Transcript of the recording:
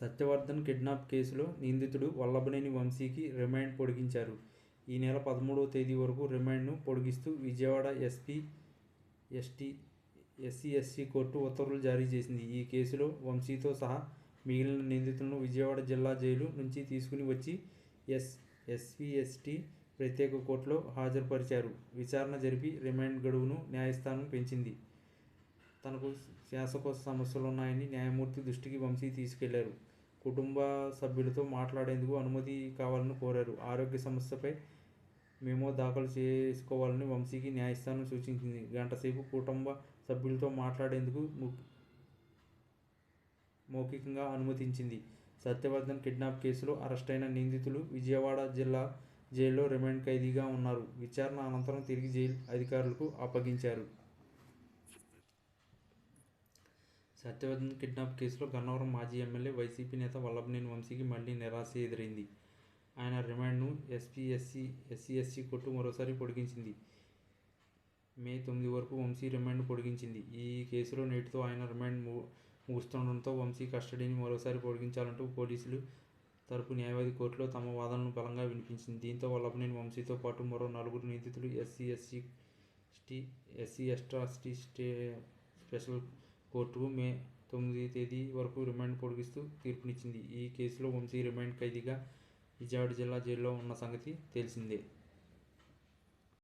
Satyavardhan kidnap కేసులో నిందితుడు వల్లభనేని వంశీకి రిమాండ్ పొడిగించారు. ఈ నెల పదమూడవ తేదీ వరకు రిమాండ్ను పొడిగిస్తూ Vijayawada SP ST SC SC court ఉత్తర్వులు జారీ చేసింది. ఈ కేసులో వంశీతో సహా మిగిలిన నిందితులను విజయవాడ జిల్లా జైలు నుంచి తీసుకుని వచ్చి ఎస్ ఎస్పీ ఎస్టీ ప్రత్యేక కోర్టులో హాజరుపరిచారు. విచారణ జరిపి రిమాండ్ గడువును న్యాయస్థానం పెంచింది. తనకు శ్వాసకోశ సమస్యలు ఉన్నాయని న్యాయమూర్తి దృష్టికి వంశీ తీసుకెళ్ళారు. కుటుంబ సభ్యులతో మాట్లాడేందుకు అనుమతి కావాలని కోరారు. ఆరోగ్య సమస్యపై మేమో దాఖలు చేసుకోవాలని వంశీకి న్యాయస్థానం సూచించింది. గంటసేపు కుటుంబ సభ్యులతో మాట్లాడేందుకు ము- మౌఖికంగా అనుమతించింది. సత్యవర్ధన్ కిడ్నాప్ కేసులో అరెస్టైన నిందితులు విజయవాడ జిల్లా జైల్లో రిమాండ్ ఖైదీగా ఉన్నారు. విచారణ అనంతరం తిరిగి జైలు అధికారులకు అప్పగించారు. సత్యవర్ధన్ కిడ్నాప్ కేసులో గన్నవరం మాజీ ఎమ్మెల్యే వైసీపీ నేత వల్లభనేని వంశీకి మళ్ళీ నిరాశ ఎదురైంది. ఆయన రిమాండ్ను SP SC SC SC court మరోసారి పొడిగించింది. మే తొమ్మిది వరకు వంశీ రిమాండ్ పొడిగించింది. ఈ కేసులో నేటితో ఆయన రిమాండ్ ము- ముగుస్తుండటంతో వంశీ కస్టడీని మరోసారి పొడిగించాలంటూ పోలీసులు తరపు న్యాయవాది కోర్టులో తమ వాదనను బలంగా వినిపించింది. దీంతో వల్లభనేని వంశీతో పాటు మరో నలుగురు నిందితులు SC SC ST SC ST stay special కోర్టుకు మే తొమ్మిది తేదీ వరకు రిమాండ్ పొడిగిస్తూ తీర్పునిచ్చింది. ఈ కేసులో వంశీ రిమాండ్ ఖైదీగా విజయవాడ జిల్లా జైల్లో ఉన్న సంగతి తెలిసిందే.